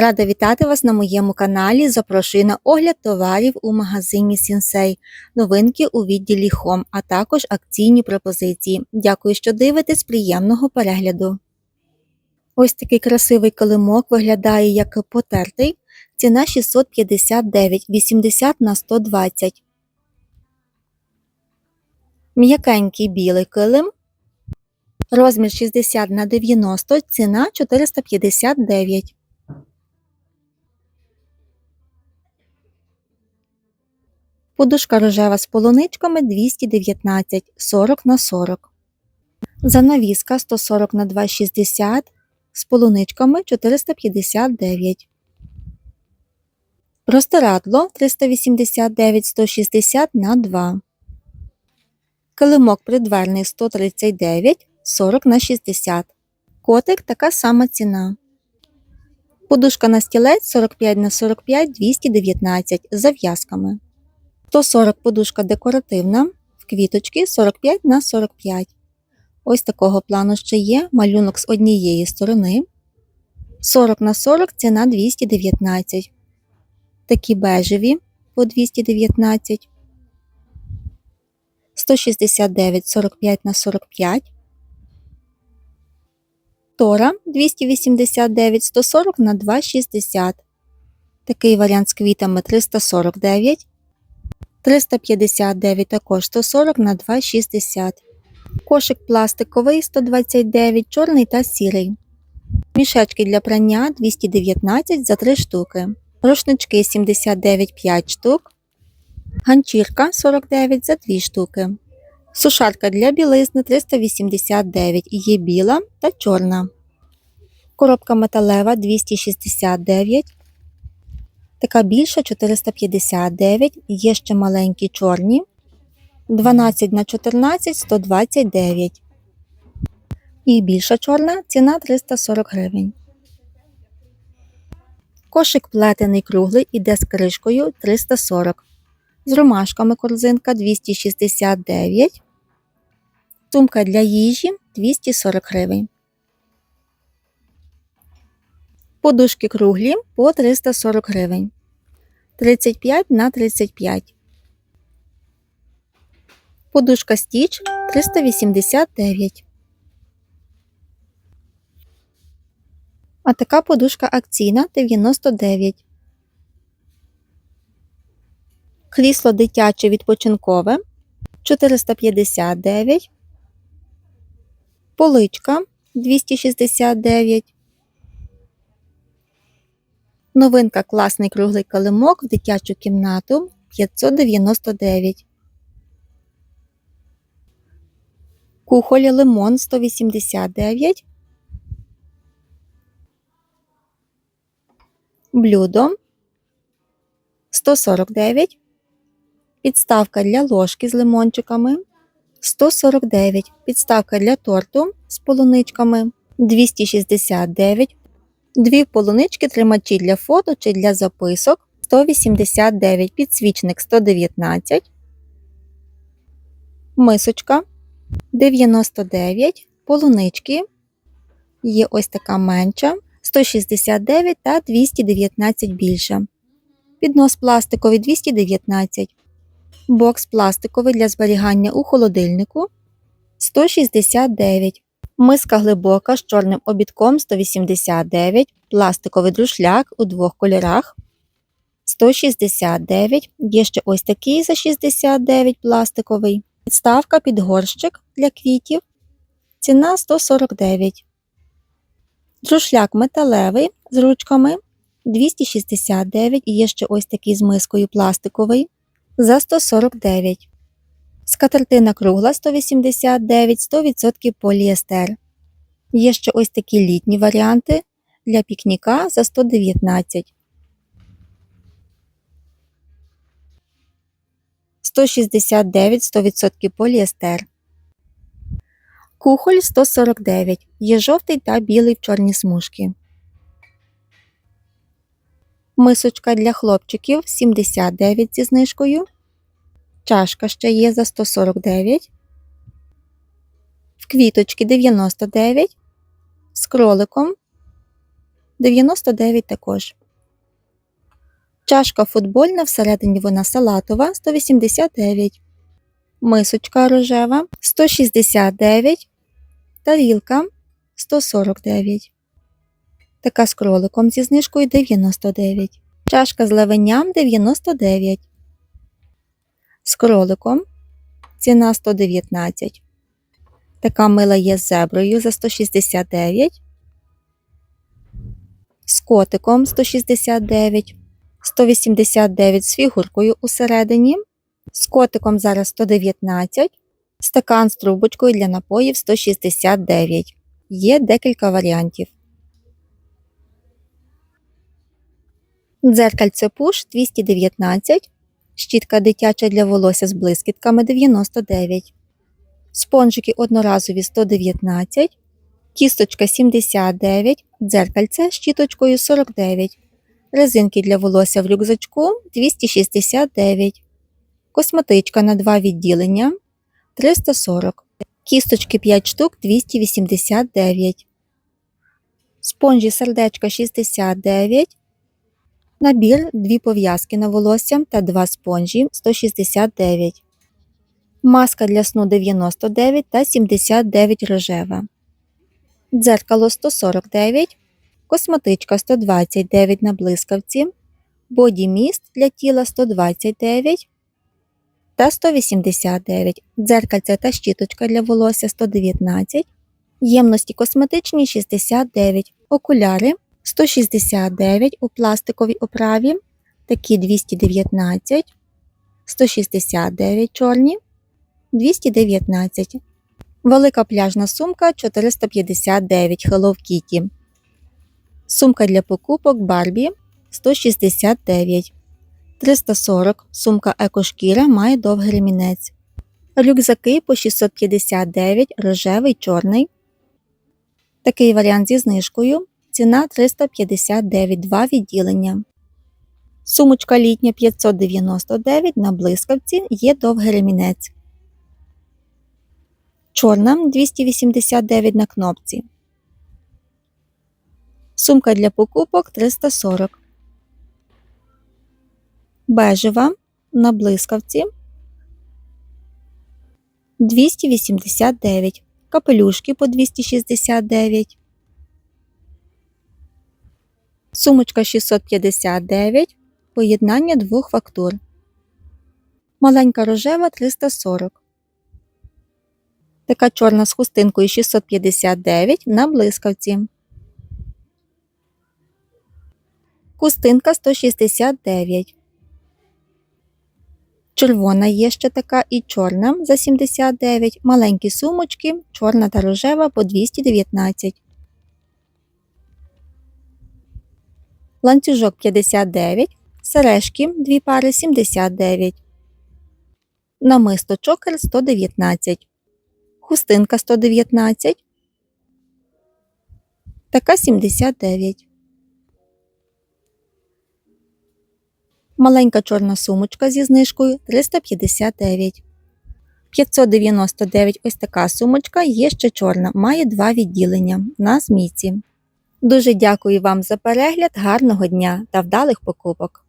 Рада вітати вас на моєму каналі. Запрошую на огляд товарів у магазині Сінсей, новинки у відділі Home, а також акційні пропозиції. Дякую, що дивитесь. Приємного перегляду. Ось такий красивий килимок виглядає як потертий. Ціна 659, 80 на 120. М'якенький білий килим. Розмір 60 на 90, ціна 459. Подушка рожева з полуничками 219 40 на 40. Занавіска 140 на 260 з полуничками 459. Простирадло 389 160 на 2. Килимок придверний 139 40 на 60. Котик така сама ціна. Подушка на стілець 45 на 45 219 з зав'язками. 140 подушка декоративна в квіточки 45 на 45. Ось такого плану ще є малюнок з однієї сторони. 40 на 40 ціна 219. Такі бежеві по 219. 169 45 на 45. Тора 289 140 на 260. Такий варіант з квітами 349. 359 також 140 на 2,60. Кошик пластиковий 129, чорний та сірий. Мішечки для прання 219 за 3 штуки. Рушнички 79 5 штук. Ганчірка 49 за 2 штуки. Сушарка для білизни 389 є біла та чорна. Коробка металева 269. Така більша 459, є ще маленькі чорні. 12 на 14 129. І більша чорна ціна 340 гривень. Кошик плетений круглий іде з кришкою 340. З ромашками корзинка 269. Сумка для їжі 240 гривень. Подушки круглі по 340 гривень. 35 на 35. Подушка стіч 389. А така подушка акційна 99. Крісло дитяче відпочинкове 459. Поличка 269. Новинка класний круглий килимок в дитячу кімнату 599. Кухоль лимон 189. Блюдо 149. Підставка для ложки з лимончиками 149. Підставка для торту з полуничками 269. Дві полунички тримачі для фото чи для записок 189, підсвічник 119, мисочка 99, полунички. Є ось така менша 169 та 219 більша. Піднос пластиковий 219. Бокс пластиковий для зберігання у холодильнику 169. Миска глибока з чорним обідком 189, пластиковий друшляк у двох кольорах 169. Є ще ось такий за 69 пластиковий. Підставка під горщик для квітів. Ціна 149. Друшляк металевий з ручками 269 і є ще ось такий з мискою пластиковий за 149. Скатертина кругла 189, 100% поліестер. Є ще ось такі літні варіанти для пікніка за 119. 169 100% поліестер. Кухоль 149. Є жовтий та білий в чорні смужки. Мисочка для хлопчиків 79 зі знижкою. Чашка ще є за 149. В квіточки 99. З кроликом 99 також. Чашка футбольна, всередині вона салатова 189. Мисочка рожева 169. Тарілка 149. Така з кроликом зі знижкою 99. Чашка з лавенням 99. З кроликом ціна 119. Така мила є з зеброю за 169. З котиком 169. 189 з фігуркою усередині. З котиком зараз 119. Стакан з трубочкою для напоїв 169. Є декілька варіантів. Дзеркальце пуш 219. Щітка дитяча для волосся з блискітками 99. Спонжики одноразові 119. Кісточка 79. Дзеркальце з щіточкою 49. Резинки для волосся в рюкзачку 269. Косметичка на 2 відділення 340. Кісточки 5 штук 289. Спонжі сердечка 69. Набір 2 пов'язки на волосся та 2 спонжі 169. Маска для сну 99 та 79 рожева. Дзеркало 149. Косметичка 129 на блискавці. Боді міст для тіла 129 та 189. Дзеркальце та щіточка для волосся 119. Ємності косметичні 69. Окуляри 169 у пластиковій оправі. Такі 219, 169 чорні, 219. Велика пляжна сумка 459 Hello Kitty. Сумка для покупок Barbie 169. 340. Сумка екошкіра має довгий ремінець. Рюкзаки по 659 рожевий чорний. Такий варіант зі знижкою. Ціна 359 2 відділення. Сумочка літня 599 на блискавці є довгий ремінець. Чорна 289 на кнопці. Сумка для покупок 340. Бежева на блискавці 289. Капелюшки по 269. Сумочка 659. Поєднання двох фактур. Маленька рожева 340. Така чорна з хустинкою 659 на блискавці. Хустинка 169. Червона є ще така і чорна за 79. Маленькі сумочки, чорна та рожева по 219. Ланцюжок 59. Сережки 2 пари 79. Намисто чокер 119. Хустинка 119. Така 79. Маленька чорна сумочка зі знижкою 359. 599 ось така сумочка є ще чорна, має два відділення на змійці. Дуже дякую вам за перегляд, гарного дня та вдалих покупок!